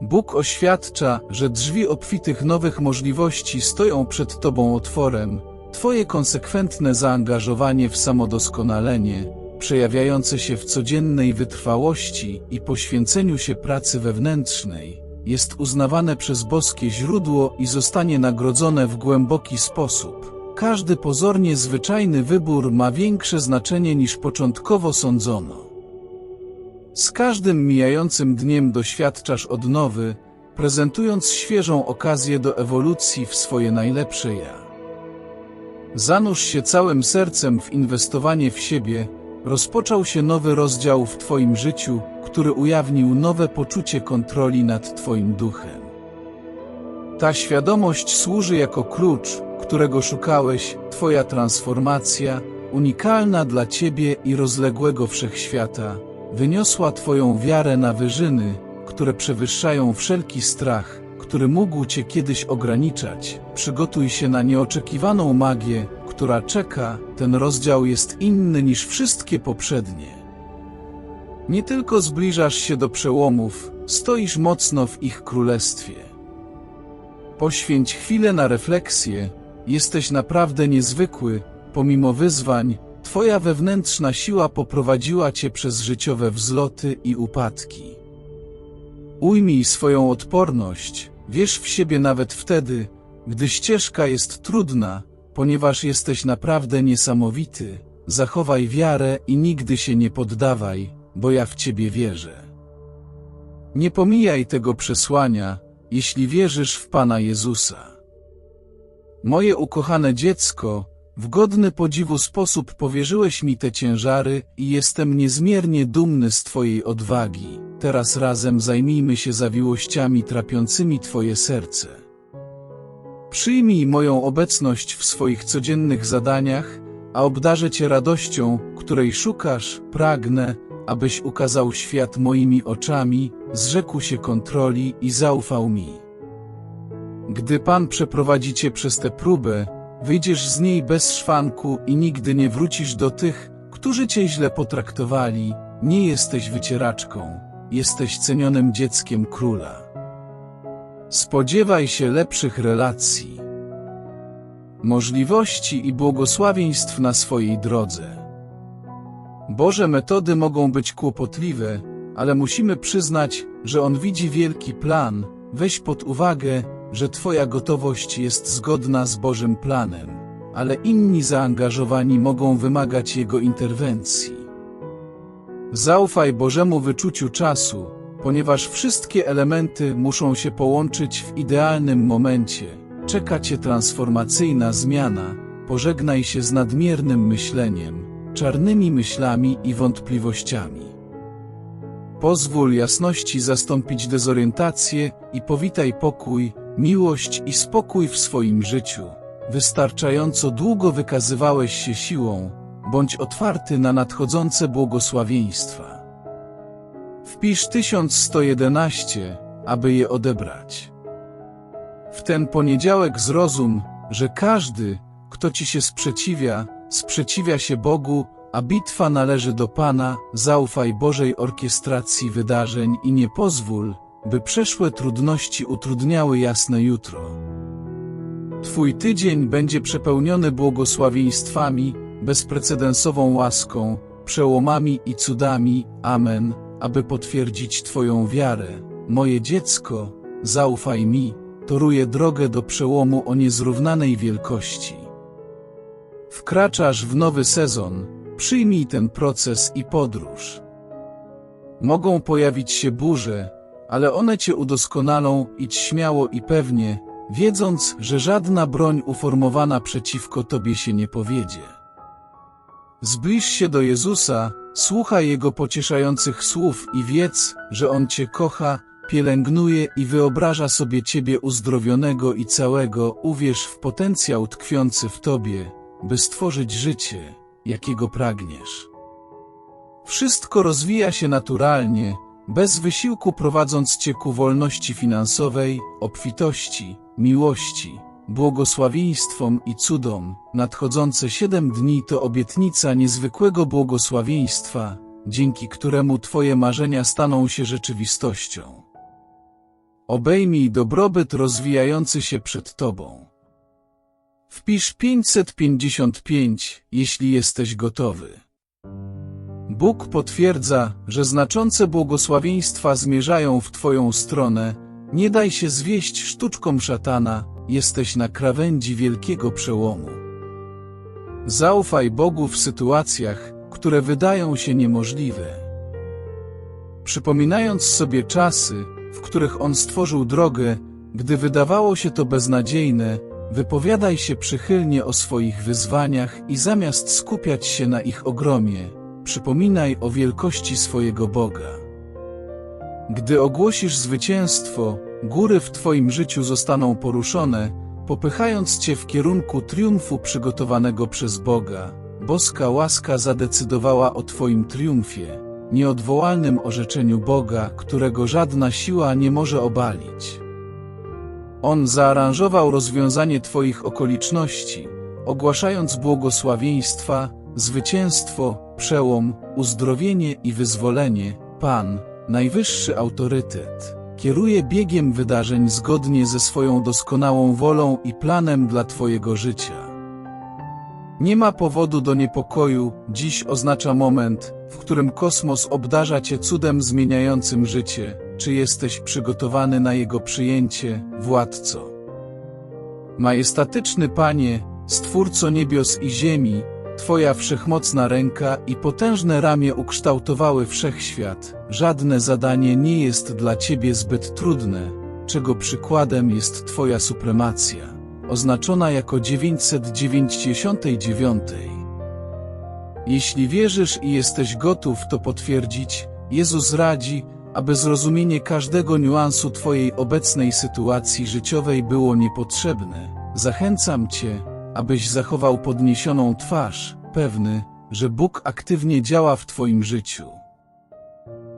Bóg oświadcza, że drzwi obfitych nowych możliwości stoją przed Tobą otworem. Twoje konsekwentne zaangażowanie w samodoskonalenie, przejawiające się w codziennej wytrwałości i poświęceniu się pracy wewnętrznej, jest uznawane przez boskie źródło i zostanie nagrodzone w głęboki sposób. Każdy pozornie zwyczajny wybór ma większe znaczenie niż początkowo sądzono. Z każdym mijającym dniem doświadczasz odnowy, prezentując świeżą okazję do ewolucji w swoje najlepsze ja. Zanurz się całym sercem w inwestowanie w siebie, rozpoczął się nowy rozdział w Twoim życiu, który ujawnił nowe poczucie kontroli nad Twoim duchem. Ta świadomość służy jako klucz, którego szukałeś, Twoja transformacja, unikalna dla Ciebie i rozległego wszechświata, wyniosła Twoją wiarę na wyżyny, które przewyższają wszelki strach, który mógł Cię kiedyś ograniczać. Przygotuj się na nieoczekiwaną magię, która czeka, ten rozdział jest inny niż wszystkie poprzednie. Nie tylko zbliżasz się do przełomów, stoisz mocno w ich królestwie. Poświęć chwilę na refleksję, jesteś naprawdę niezwykły, pomimo wyzwań, Twoja wewnętrzna siła poprowadziła Cię przez życiowe wzloty i upadki. Ujmij swoją odporność, wierz w siebie nawet wtedy, gdy ścieżka jest trudna, ponieważ jesteś naprawdę niesamowity. Zachowaj wiarę i nigdy się nie poddawaj, bo ja w Ciebie wierzę. Nie pomijaj tego przesłania, jeśli wierzysz w Pana Jezusa. Moje ukochane dziecko, w godny podziwu sposób powierzyłeś mi te ciężary i jestem niezmiernie dumny z Twojej odwagi. Teraz razem zajmijmy się zawiłościami trapiącymi Twoje serce. Przyjmij moją obecność w swoich codziennych zadaniach, a obdarzę Cię radością, której szukasz, pragnę, abyś ukazał świat moimi oczami, zrzekł się kontroli i zaufał mi. Gdy Pan przeprowadzi Cię przez tę próbę, wyjdziesz z niej bez szwanku i nigdy nie wrócisz do tych, którzy Cię źle potraktowali. Nie jesteś wycieraczką, jesteś cenionym dzieckiem króla. Spodziewaj się lepszych relacji, możliwości i błogosławieństw na swojej drodze. Boże metody mogą być kłopotliwe, ale musimy przyznać, że On widzi wielki plan. Weź pod uwagę, że Twoja gotowość jest zgodna z Bożym planem, ale inni zaangażowani mogą wymagać Jego interwencji. Zaufaj Bożemu wyczuciu czasu, ponieważ wszystkie elementy muszą się połączyć w idealnym momencie. Czeka Cię transformacyjna zmiana, pożegnaj się z nadmiernym myśleniem, czarnymi myślami i wątpliwościami. Pozwól jasności zastąpić dezorientację i powitaj pokój, miłość i spokój w swoim życiu. Wystarczająco długo wykazywałeś się siłą, bądź otwarty na nadchodzące błogosławieństwa. Wpisz 1111, aby je odebrać. W ten poniedziałek zrozum, że każdy, kto ci się sprzeciwia, sprzeciwia się Bogu, a bitwa należy do Pana, zaufaj Bożej orkiestracji wydarzeń i nie pozwól, by przeszłe trudności utrudniały jasne jutro. Twój tydzień będzie przepełniony błogosławieństwami, bezprecedensową łaską, przełomami i cudami. Amen. Aby potwierdzić Twoją wiarę, moje dziecko, zaufaj mi, toruję drogę do przełomu o niezrównanej wielkości. Wkraczasz w nowy sezon, przyjmij ten proces i podróż. Mogą pojawić się burze, ale one cię udoskonalą, idź śmiało i pewnie, wiedząc, że żadna broń uformowana przeciwko tobie się nie powiedzie. Zbliż się do Jezusa, słuchaj Jego pocieszających słów i wiedz, że On cię kocha, pielęgnuje i wyobraża sobie ciebie uzdrowionego i całego, uwierz w potencjał tkwiący w tobie, by stworzyć życie, jakiego pragniesz. Wszystko rozwija się naturalnie, bez wysiłku prowadząc Cię ku wolności finansowej, obfitości, miłości, błogosławieństwom i cudom. Nadchodzące siedem dni to obietnica niezwykłego błogosławieństwa, dzięki któremu Twoje marzenia staną się rzeczywistością. Obejmij dobrobyt rozwijający się przed Tobą. Wpisz 555, jeśli jesteś gotowy. Bóg potwierdza, że znaczące błogosławieństwa zmierzają w Twoją stronę. Nie daj się zwieść sztuczkom szatana, jesteś na krawędzi wielkiego przełomu. Zaufaj Bogu w sytuacjach, które wydają się niemożliwe. Przypominając sobie czasy, w których On stworzył drogę, gdy wydawało się to beznadziejne, wypowiadaj się przychylnie o swoich wyzwaniach i zamiast skupiać się na ich ogromie, przypominaj o wielkości swojego Boga. Gdy ogłosisz zwycięstwo, góry w Twoim życiu zostaną poruszone, popychając Cię w kierunku triumfu przygotowanego przez Boga. Boska łaska zadecydowała o Twoim triumfie, nieodwołalnym orzeczeniu Boga, którego żadna siła nie może obalić. On zaaranżował rozwiązanie Twoich okoliczności, ogłaszając błogosławieństwa, zwycięstwo, przełom, uzdrowienie i wyzwolenie. Pan, najwyższy autorytet, kieruje biegiem wydarzeń zgodnie ze swoją doskonałą wolą i planem dla Twojego życia. Nie ma powodu do niepokoju, dziś oznacza moment, w którym kosmos obdarza Cię cudem zmieniającym życie. Czy jesteś przygotowany na jego przyjęcie, władco? Majestatyczny Panie, Stwórco niebios i ziemi, Twoja wszechmocna ręka i potężne ramię ukształtowały wszechświat. Żadne zadanie nie jest dla Ciebie zbyt trudne, czego przykładem jest Twoja supremacja, oznaczona jako 999. Jeśli wierzysz i jesteś gotów to potwierdzić, Jezus radzi, aby zrozumienie każdego niuansu Twojej obecnej sytuacji życiowej było niepotrzebne. Zachęcam Cię, abyś zachował podniesioną twarz, pewny, że Bóg aktywnie działa w Twoim życiu.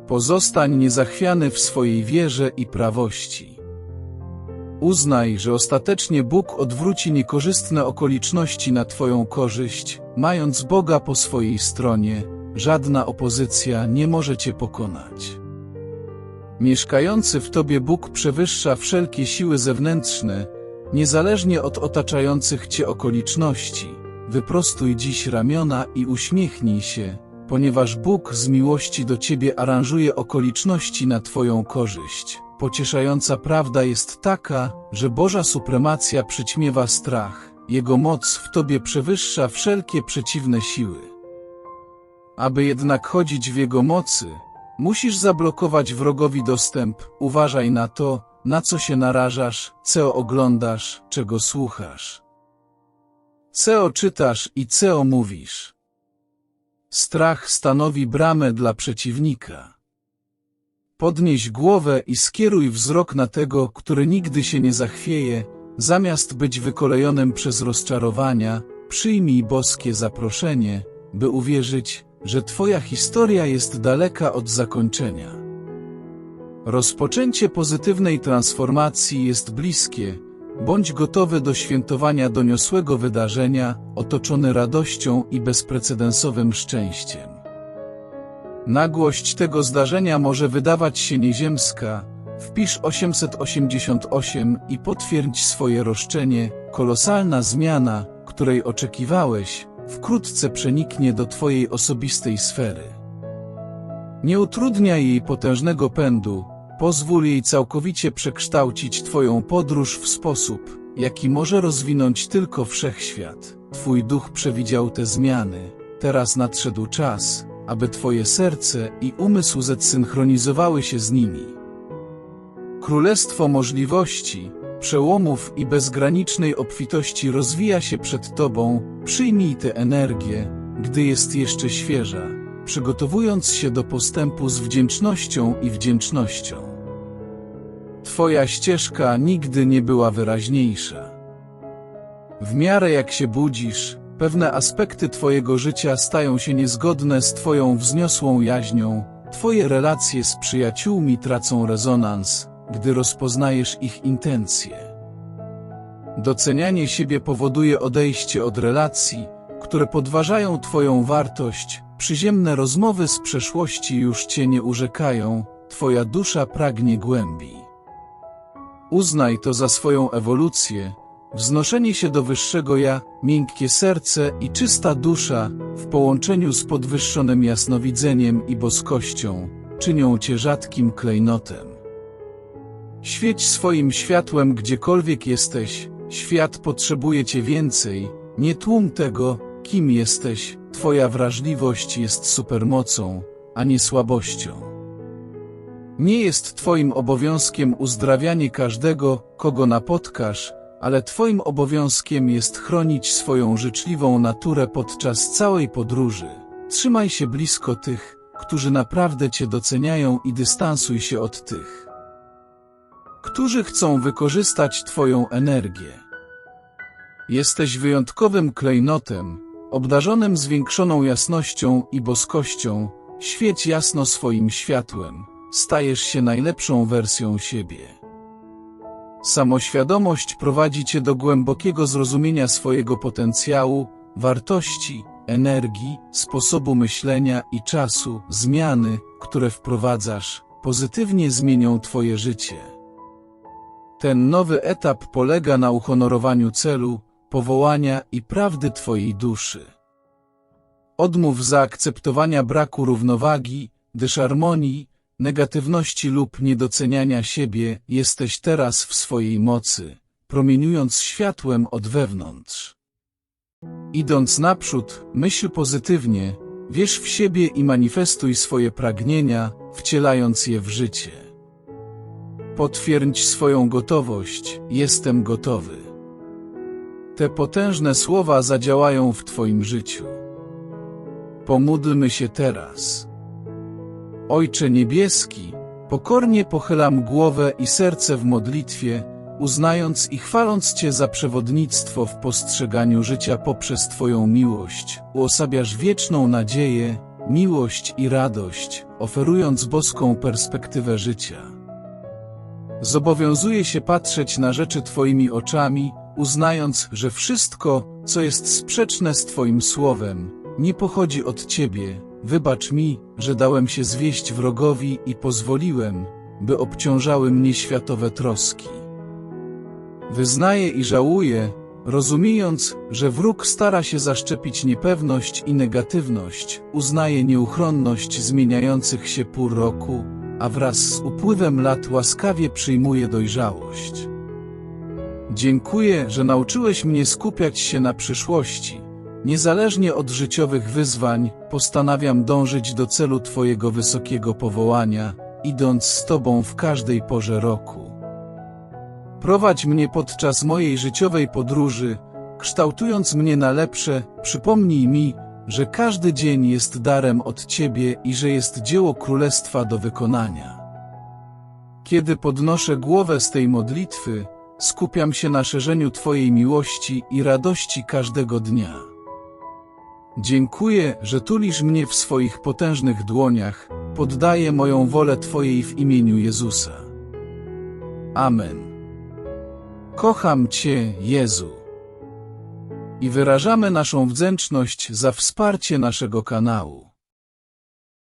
Pozostań niezachwiany w swojej wierze i prawości. Uznaj, że ostatecznie Bóg odwróci niekorzystne okoliczności na Twoją korzyść, mając Boga po swojej stronie, żadna opozycja nie może Cię pokonać. Mieszkający w Tobie Bóg przewyższa wszelkie siły zewnętrzne, niezależnie od otaczających Cię okoliczności. Wyprostuj dziś ramiona i uśmiechnij się, ponieważ Bóg z miłości do Ciebie aranżuje okoliczności na Twoją korzyść. Pocieszająca prawda jest taka, że Boża supremacja przyćmiewa strach, Jego moc w Tobie przewyższa wszelkie przeciwne siły. Aby jednak chodzić w Jego mocy, musisz zablokować wrogowi dostęp, uważaj na to, na co się narażasz, co oglądasz, czego słuchasz. Co czytasz i co mówisz. Strach stanowi bramę dla przeciwnika. Podnieś głowę i skieruj wzrok na tego, który nigdy się nie zachwieje, zamiast być wykolejonym przez rozczarowania, przyjmij boskie zaproszenie, by uwierzyć, że Twoja historia jest daleka od zakończenia. Rozpoczęcie pozytywnej transformacji jest bliskie, bądź gotowy do świętowania doniosłego wydarzenia, otoczony radością i bezprecedensowym szczęściem. Nagłość tego zdarzenia może wydawać się nieziemska, wpisz 888 i potwierdź swoje roszczenie, kolosalna zmiana, której oczekiwałeś, wkrótce przeniknie do Twojej osobistej sfery. Nie utrudniaj jej potężnego pędu, pozwól jej całkowicie przekształcić Twoją podróż w sposób, jaki może rozwinąć tylko wszechświat. Twój duch przewidział te zmiany, teraz nadszedł czas, aby Twoje serce i umysł zesynchronizowały się z nimi. Królestwo możliwości, przełomów i bezgranicznej obfitości rozwija się przed Tobą, przyjmij tę energię, gdy jest jeszcze świeża, przygotowując się do postępu z wdzięcznością i wdzięcznością. Twoja ścieżka nigdy nie była wyraźniejsza. W miarę jak się budzisz, pewne aspekty Twojego życia stają się niezgodne z Twoją wzniosłą jaźnią, Twoje relacje z przyjaciółmi tracą rezonans, gdy rozpoznajesz ich intencje. Docenianie siebie powoduje odejście od relacji, które podważają Twoją wartość, przyziemne rozmowy z przeszłości już Cię nie urzekają, Twoja dusza pragnie głębi. Uznaj to za swoją ewolucję, wznoszenie się do wyższego ja, miękkie serce i czysta dusza w połączeniu z podwyższonym jasnowidzeniem i boskością czynią cię rzadkim klejnotem. Świeć swoim światłem gdziekolwiek jesteś, świat potrzebuje cię więcej, nie tłum tego, kim jesteś, twoja wrażliwość jest supermocą, a nie słabością. Nie jest twoim obowiązkiem uzdrawianie każdego, kogo napotkasz, ale twoim obowiązkiem jest chronić swoją życzliwą naturę podczas całej podróży. Trzymaj się blisko tych, którzy naprawdę cię doceniają i dystansuj się od tych, którzy chcą wykorzystać twoją energię. Jesteś wyjątkowym klejnotem, obdarzonym zwiększoną jasnością i boskością, świeć jasno swoim światłem, stajesz się najlepszą wersją siebie. Samoświadomość prowadzi cię do głębokiego zrozumienia swojego potencjału, wartości, energii, sposobu myślenia i czasu. Zmiany, które wprowadzasz, pozytywnie zmienią twoje życie. Ten nowy etap polega na uhonorowaniu celu, powołania i prawdy twojej duszy. Odmów zaakceptowania braku równowagi, dysharmonii, negatywności lub niedoceniania siebie, jesteś teraz w swojej mocy, promieniując światłem od wewnątrz. Idąc naprzód, myśl pozytywnie, wierz w siebie i manifestuj swoje pragnienia, wcielając je w życie. Potwierdź swoją gotowość, jestem gotowy. Te potężne słowa zadziałają w Twoim życiu. Pomódlmy się teraz. Ojcze Niebieski, pokornie pochylam głowę i serce w modlitwie, uznając i chwaląc Cię za przewodnictwo w postrzeganiu życia poprzez Twoją miłość. Uosabiasz wieczną nadzieję, miłość i radość, oferując boską perspektywę życia. Zobowiązuję się patrzeć na rzeczy Twoimi oczami, uznając, że wszystko, co jest sprzeczne z Twoim słowem, nie pochodzi od Ciebie. Wybacz mi, że dałem się zwieść wrogowi i pozwoliłem, by obciążały mnie światowe troski. Wyznaję i żałuję, rozumiejąc, że wróg stara się zaszczepić niepewność i negatywność, uznaję nieuchronność zmieniających się pór roku, a wraz z upływem lat łaskawie przyjmuję dojrzałość. Dziękuję, że nauczyłeś mnie skupiać się na przyszłości. Niezależnie od życiowych wyzwań, postanawiam dążyć do celu Twojego wysokiego powołania, idąc z Tobą w każdej porze roku. Prowadź mnie podczas mojej życiowej podróży, kształtując mnie na lepsze, przypomnij mi, że każdy dzień jest darem od Ciebie i że jest dzieło Królestwa do wykonania. Kiedy podnoszę głowę z tej modlitwy, skupiam się na szerzeniu Twojej miłości i radości każdego dnia. Dziękuję, że tulisz mnie w swoich potężnych dłoniach, poddaję moją wolę Twojej w imieniu Jezusa. Amen. Kocham Cię, Jezu. I wyrażamy naszą wdzięczność za wsparcie naszego kanału.